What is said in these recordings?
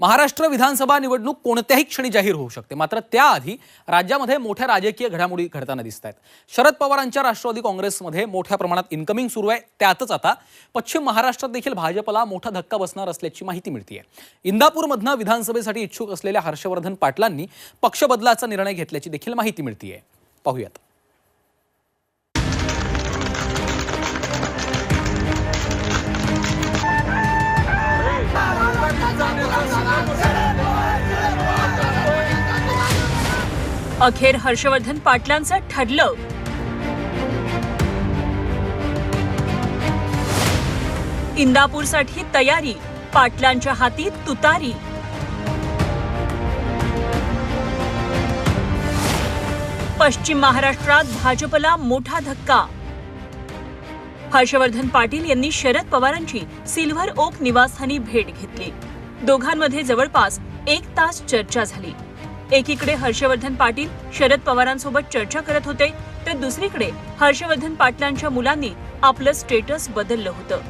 महाराष्ट्र विधानसभा निवडणूक कोणत्याही क्षणी जाहीर होऊ शकते. मात्र त्याआधी राज्यामध्ये मोठ्या राजकीय घडामोडी घडताना दिसत आहेत शरद पवारांच्या राष्ट्रवादी काँग्रेसमध्ये मोठ्या प्रमाणात इन्कमिंग सुरू आहे. त्यातच आता पश्चिम महाराष्ट्रात देखील भाजपला मोठा धक्का बसणार असल्याची माहिती मिळते इंदापूरमधनं विधानसभेसाठी इच्छुक असलेल्या हर्षवर्धन पाटलांनी पक्षबदलाचा निर्णय घेतल्याची देखील माहिती मिळते पाहूयात. अखेर हर्षवर्धन पाटलांचं ठरलं. इंदापूरसाठी तयारी पाटलांच्या हाती तुतारी. पश्चिम महाराष्ट्रात भाजपला मोठा धक्का. हर्षवर्धन पाटील यांनी शरद पवारांची सिल्व्हर ओक निवासस्थानी भेट घेतली. दोघांमध्ये जवळपास एक तास चर्चा झाली. एकीकडे हर्षवर्धन पाटील शरद पवारांसोबत चर्चा करत होते तर दुसरीकडे हर्षवर्धन पाटलांच्या मुलांनी आपलं स्टेटस बदललं होतं.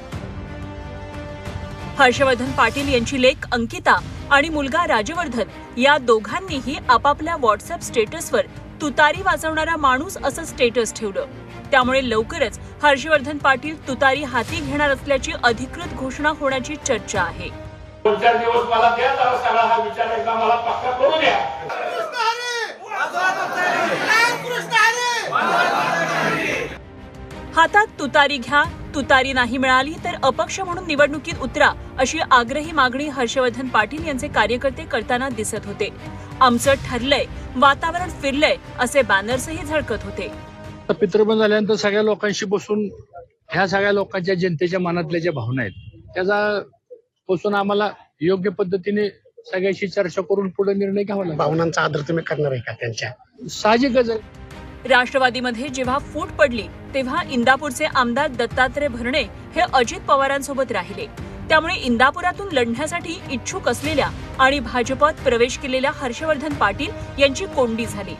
हर्षवर्धन पाटील यांची लेख अंकिता आणि मुलगा राजवर्धन या दोघांनीही आपापल्या व्हॉट्सअप स्टेटसवर तुतारी वाजवणारा माणूस असं स्टेटस ठेवलं. त्यामुळे लवकरच हर्षवर्धन पाटील तुतारी हाती घेणार असल्याची अधिकृत घोषणा होण्याची चर्चा आहे. दोन चार दिवस मला द्या जरा सगळा हा विचार एकदा मला पक्का करू द्या. हातात तुतारी घ्या तुतारी नाही मिळाली तर अपक्ष म्हणून निवडणुकीत उतरा अशी आग्रही मागणी हर्षवर्धन पाटील यांचे कार्यकर्ते करताना दिसत होते. आमचं ठरलंय वातावरण फिरलंय असे बॅनर्सही झळकत होते. पितृबंध झाल्यानंतर सगळ्या लोकांशी बसून ह्या सगळ्या लोकांच्या जनतेच्या मनातल्या ज्या भावना आहेत त्याचा बसून आम्हाला योग्य पद्धतीने सगळ्याशी चर्चा करून पुढे निर्णय घ्यावा भावनांचा आदर तुम्ही करणार आहे का त्यांच्या? साहजिकच आहे. राष्ट्रवादीमध्ये जेव्हा फूट पडली तेव्हा इंदापूरचे आमदार दत्तात्रय भरणे हे अजित पवारांसोबत राहिले. त्यामुळे इंदापुरातून लढण्यासाठी इच्छुक असलेल्या आणि भाजपात प्रवेश केलेल्या हर्षवर्धन पाटील यांची कोंडी झाली.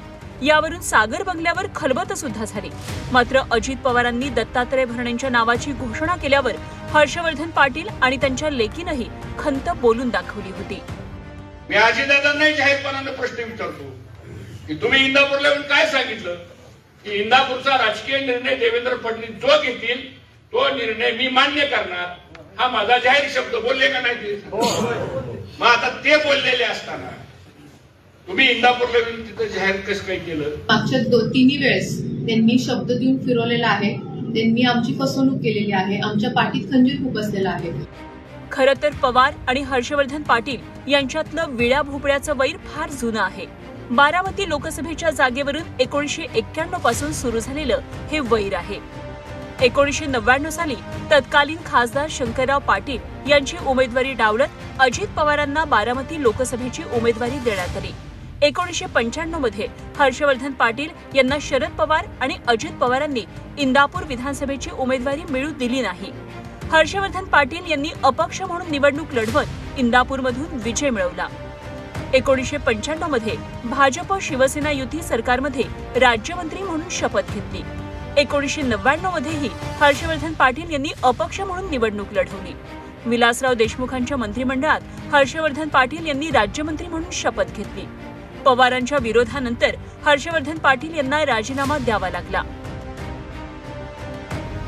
यावरून सागर बंगल्यावर खलबत सुद्धा झाली. मात्र अजित पवारांनी दत्तात्रय भरणेंच्या नावाची घोषणा केल्यावर हर्षवर्धन पाटील आणि त्यांच्या लेकीनंही खंत बोलून दाखवली होती. मी अजितदादांनाही जाहीरपणाने प्रश्न विचारतो की तुम्ही इंदापूरला येऊन काय सांगितलं? की इंदापूरचा राजकीय निर्णय देवेंद्र फडणवीस जो घेतील तो निर्णय मी मान्य करणार. हा माझा जाहीर शब्द बोलले का नाही ते? मग आता ते बोललेले असताना तुम्ही इंदापूरला येऊन तिथं जाहीर कसं काय केलं? मागच्या दो तिन्ही वेळेस त्यांनी शब्द देऊन फिरवलेला आहे. त्यांनी आमची फसवणूक केलेली आहे. आमच्या पाठीत खंजीर खुपसलेला आहे. खरं तर पवार आणि हर्षवर्धन पाटील यांच्यातलं विळ्या भोपळ्याचं वैर फार जुनं आहे. बारामती लोकसभेच्या जागेवरून एकोणीशे एक्क्याण्णवपासून सुरू झालेलं हे वैर आहे. एकोणीशे नव्याण्णव साली तत्कालीन खासदार शंकरराव पाटील यांची उमेदवारी डावलत अजित पवारांना बारामती लोकसभेची उमेदवारी देण्यात आली. एकोणीशे पंच्याण्णवमध्ये हर्षवर्धन पाटील यांना शरद पवार आणि अजित पवारांनी इंदापूर विधानसभेची उमेदवारी मिळू दिली नाही. हर्षवर्धन पाटील यांनी अपक्ष म्हणून निवडणूक लढवत इंदापूरमधून विजय मिळवला. एकोणीसशे पंच्याण्णवमध्ये भाजप शिवसेना युती सरकारमध्ये राज्यमंत्री म्हणून शपथ घेतली. एकोणीसशे नव्याण्णव मध्येही हर्षवर्धन पाटील यांनी अपक्ष म्हणून निवडणूक लढवली. विलासराव देशमुखांच्या मंत्रिमंडळात हर्षवर्धन पाटील यांनी राज्यमंत्री म्हणून शपथ घेतली. पवारांच्या विरोधानंतर हर्षवर्धन पाटील यांना राजीनामा द्यावा लागला.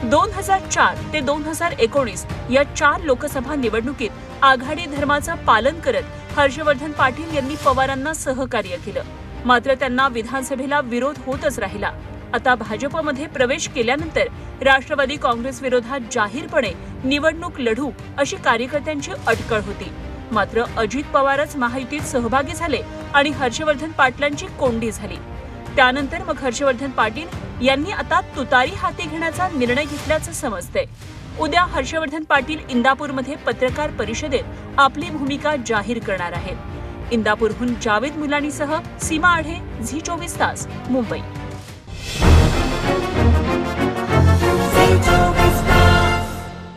दोन हजार चार ते दोन हजार एकोणीस या चार लोकसभा निवडणुकीत आघाडी धर्माचं पालन करत हर्षवर्धन पाटील यांनी पवारांना सहकार्य केलं. मात्र त्यांना विधानसभेला विरोध होतच राहिला. आता भाजपमध्ये प्रवेश केल्यानंतर राष्ट्रवादी काँग्रेस विरोधात जाहीरपणे निवडणूक लढू अशी कार्यकर्त्यांची अटकळ होती. मात्र अजित पवारच महायुतीत सहभागी झाले आणि हर्षवर्धन पाटलांची कोंडी झाली. त्यानंतर मग हर्षवर्धन पाटील यांनी आता तुतारी हाती घेण्याचा निर्णय घेतल्याचं समजतंय. उद्या हर्षवर्धन पाटील इंदापूरमध्ये पत्रकार परिषदेत आपली भूमिका जाहीर करणार आहेत. इंदापूरहून जावेद मुलानीसह सीमा आढे झी चोवीस तास मुंबई.